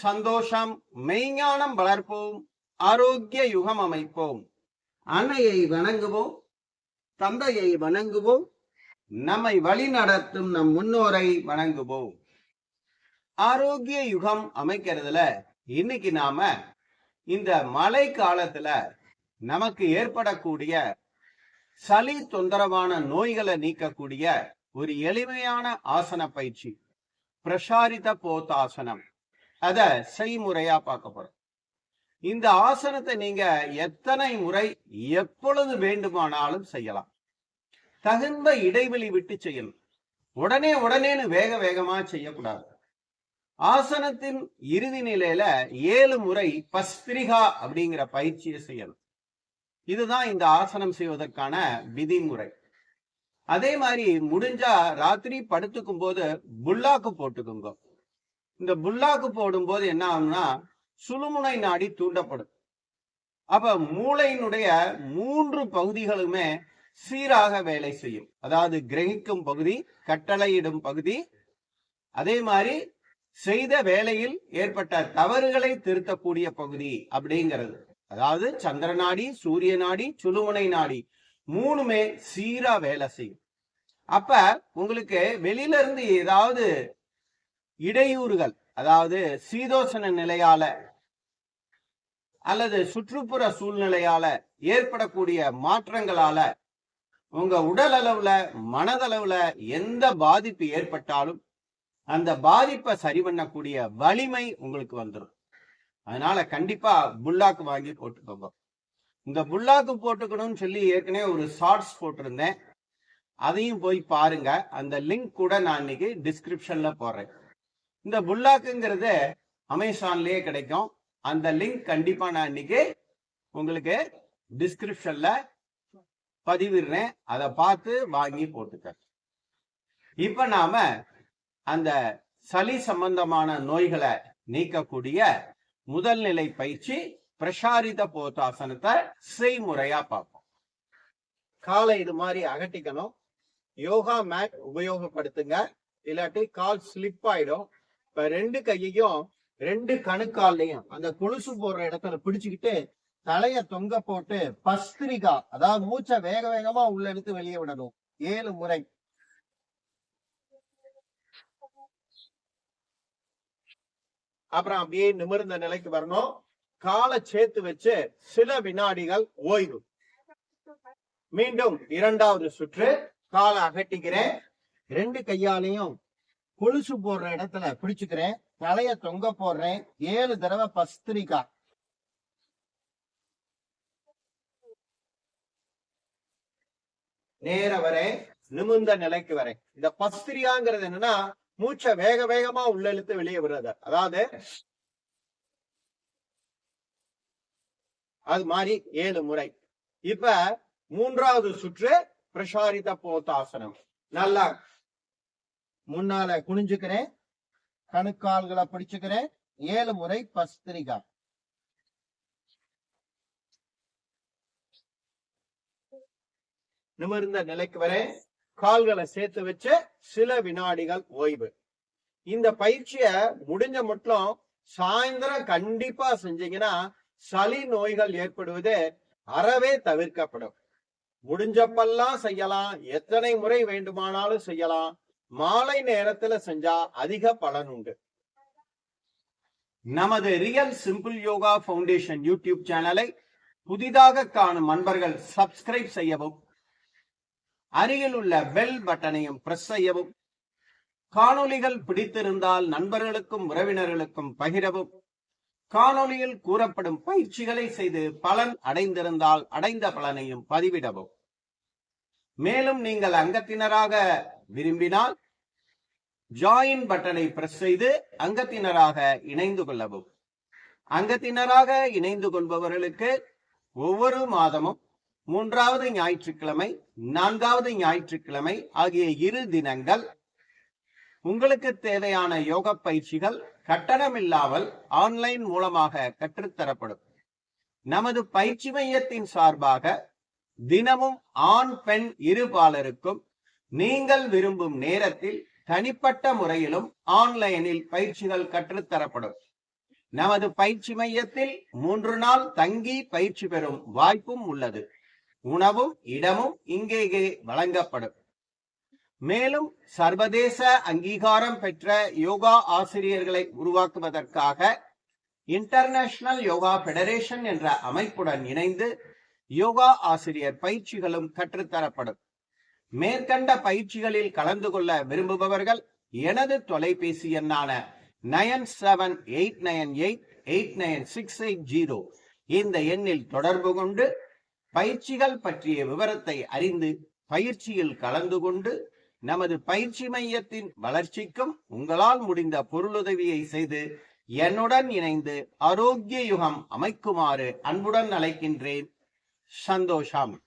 சந்தோஷம் மெய்ஞானம் வளர்ப்போம் ஆரோக்கிய யுகம் அமைப்போம். அன்னையை வணங்குவோம் தந்தையை வணங்குவோம் நம்மை வழி நடத்தும் நம் முன்னோரை வணங்குவோம். ஆரோக்கிய யுகம் அமைக்கிறதுல இன்னைக்கு நாம இந்த மழை காலத்துல நமக்கு ஏற்படக்கூடிய சளி தொந்தரவான நோய்களை நீக்கக்கூடிய ஒரு எளிமையான ஆசன பயிற்சி பிரசாரித போத்தாசனம் அதை செய்முறையா பார்க்க போறோம். இந்த ஆசனத்தை நீங்க எத்தனை முறை எப்பொழுது வேண்டுமானாலும் செய்யலாம். தகுந்த இடைவெளி விட்டு செய்யணும். உடனே உடனேன்னு வேக வேகமா செய்யக்கூடாது. ஆசனத்தின் இறுதி நிலையில ஏழு முறை பஸ்திரிகா அப்படிங்கிற பயிற்சியை செய்யணும். இதுதான் இந்த ஆசனம் செய்வதற்கான விதிமுறை. அதே மாதிரி முடிஞ்சா ராத்திரி படுத்துக்கும் போது புல்லாக்கு போட்டுக்குங்க. இந்த புல்லாக்கு போடும்போது என்ன ஆகும்னா சுழுமுனை நாடி தூண்டப்படும். அப்ப மூளையினுடைய மூன்று பகுதிகளுமே சீராக வேலை செய்யும். அதாவது கிரகிக்கும் பகுதி கட்டளையிடும் பகுதி. அதே மாதிரி செய்த வேலையில் ஏற்பட்ட தவறுகளை திருத்தக்கூடிய பகுதி அப்படிங்கிறது. அதாவது சந்திர நாடி சூரிய நாடி சுழுமுனை நாடி மூணுமே சீரா வேலை செய்யும். அப்ப உங்களுக்கு வெளியில இருந்து ஏதாவது இடையூறுகள் அதாவது சீதோசன நிலையால அல்லது சுற்றுப்புற சூழ்நிலையால ஏற்படக்கூடிய மாற்றங்களால உங்க உடல் அளவுல மனதளவுல எந்த பாதிப்பு ஏற்பட்டாலும் அந்த பாதிப்பை சரி பண்ணக்கூடிய வலிமை உங்களுக்கு வந்துடும் அதனால கண்டிப்பா புல்லாக்கு வாங்கி போட்டுக்கோங்க. இந்த புல்லாக்கு போட்டுக்கணும்னு சொல்லி ஏற்கனவே ஒரு ஷார்ட்ஸ் போட்டிருந்தேன். அதையும் போய் பாருங்க. அந்த லிங்க் கூட நான் இன்னைக்கு டிஸ்கிரிப்ஷன்ல போடுறேன். இந்த புல்லாக்குங்கிறது அமேசான்லயே கிடைக்கும். அந்த லிங்க் கண்டிப்பா நான் இன்னைக்கு உங்களுக்கு டிஸ்கிரிப்ஷன்ல பதிவிடுறேன். அதை பார்த்து வாங்கி போட்டுக்க. இப்ப நாம அந்த சளி சம்பந்தமான நோய்களை நீக்கக்கூடிய முதல் நிலை பயிற்சி பிரசாரித போத்தாசனத்தை செய்முறையா பார்ப்போம். காலை இது மாதிரி அகட்டிக்கணும். யோகா மேட் உபயோகப்படுத்துங்க. இல்லாட்டி கால் ஸ்லிப் ஆயிடும். இப்ப ரெண்டு கையையும் ரெண்டு கணுக்கால்லையும் அந்த கொலுசு போடுற இடத்துல பிடிச்சுக்கிட்டு தலைய தொங்க போட்டு பஸ்திரிகா அதாவது மூச்சை வேக வேகமா உள்ள எடுத்து வெளியே விடணும். ஏழு முறை. அப்புறம் அப்படியே நிமிர்ந்த நிலைக்கு வரணும். காலை சேர்த்து வச்சு சில வினாடிகள் ஓய்வு. மீண்டும் இரண்டாவது சுற்று. காலை அகட்டிக்கிறேன். ரெண்டு கையாலையும் கொலுசு போடுற இடத்துல பிடிச்சுக்கிறேன் தலைய தொங்க போடுறேன் ஏழு தடவை பஸ்திரிக்கா. நேர வரேன் நிமிர்ந்த நிலைக்கு வரேன். இந்த பஸ்திரியாங்கிறது என்னன்னா மூச்சை வேக வேகமா உள்ள இழுத்து வெளியே விடுறது. அதாவது அது மாதிரி ஏழு முறை. இப்ப மூன்றாவது சுற்று பிரசாரித போத்தாசனம். நல்லா முன்னால குனிஞ்சுக்கிறேன். கணுக்கால்களை பிடிச்சுக்கிறேன். ஏழு முறை பஸ்திரிகா. நிமிர்ந்த நிலைக்கு வரேன் கால்களை சேர்த்து வச்சு சில வினாடிகள் ஓய்வு. இந்த பயிற்சிய முடிஞ்ச மட்டும் சாயந்தரம் கண்டிப்பா செஞ்சீங்கன்னா சளி நோய்கள் ஏற்படுவது அறவே தவிர்க்கப்படும். முடிஞ்சப்பெல்லாம் செய்யலாம். எத்தனை முறை வேண்டுமானாலும் செய்யலாம். மாலை நேரத்துல செஞ்சா அதிக பலன் உண்டு. நமது real simple yoga foundation YouTube சேனலை புதிதாக காணும் நண்பர்கள் சப்ஸ்கிரைப் செய்யவும் அருகில் உள்ள பெல் பட்டனையும் பிரஸ் செய்யவும் காணொளிகள் பிடித்திருந்தால் நண்பர்களுக்கும் உறவினர்களுக்கும் பகிரவும் காணொளியில் கூறப்படும் பயிற்சிகளை செய்து பலன் அடைந்திருந்தால் அடைந்த பலனையும் பதிவிடவும். மேலும் நீங்கள் அங்கத்தினராக விரும்பினால் ஜாயின் பட்டனை பிரஸ் செய்து அங்கத்தினராக இணைந்து கொள்ளவும். அங்கத்தினராக இணைந்து கொள்பவர்களுக்கு ஒவ்வொரு மாதமும் மூன்றாவது ஞாயிற்றுக்கிழமை நான்காவது ஞாயிற்றுக்கிழமை ஆகிய இரு தினங்கள் உங்களுக்கு தேவையான யோக பயிற்சிகள் கட்டணமில்லாமல் ஆன்லைன் மூலமாக கற்றுத்தரப்படும். நமது பயிற்சி மையத்தின் சார்பாக தினமும் ஆண் பெண் இருபாலருக்கும் நீங்கள் விரும்பும் நேரத்தில் தனிப்பட்ட முறையிலும் ஆன்லைனில் பயிற்சிகள் கற்றுத்தரப்படும். நமது பயிற்சி மையத்தில் மூன்று நாள் தங்கி பயிற்சி பெறும் வாய்ப்பும் உள்ளது. உணவும் இடமும் இங்கேயே வழங்கப்படும். மேலும் சர்வதேச அங்கீகாரம் பெற்ற யோகா ஆசிரியர்களை உருவாக்குவதற்காக இன்டர்நேஷனல் யோகா பெடரேஷன் என்ற அமைப்புடன் இணைந்து யோகா ஆசிரியர் பயிற்சிகளும் கற்றுத்தரப்படும். மேற்கண்ட பயிற்சிகளில் கலந்து கொள்ள விரும்புபவர்கள் எனது தொலைபேசி எண்ணான nine seven eight nine eight eight nine six eight zero. இந்த எண்ணில் தொடர்பு கொண்டு பயிற்சிகள் பற்றிய விவரத்தை அறிந்து பயிற்சியில் கலந்து கொண்டு நமது பயிற்சி மையத்தின் வளர்ச்சிக்கும் உங்களால் முடிந்த பொருளுதவியை செய்து என்னுடன் இணைந்து ஆரோக்கிய யுகம் அமைக்குமாறு அன்புடன் அழைக்கின்றேன். சந்தோஷம்.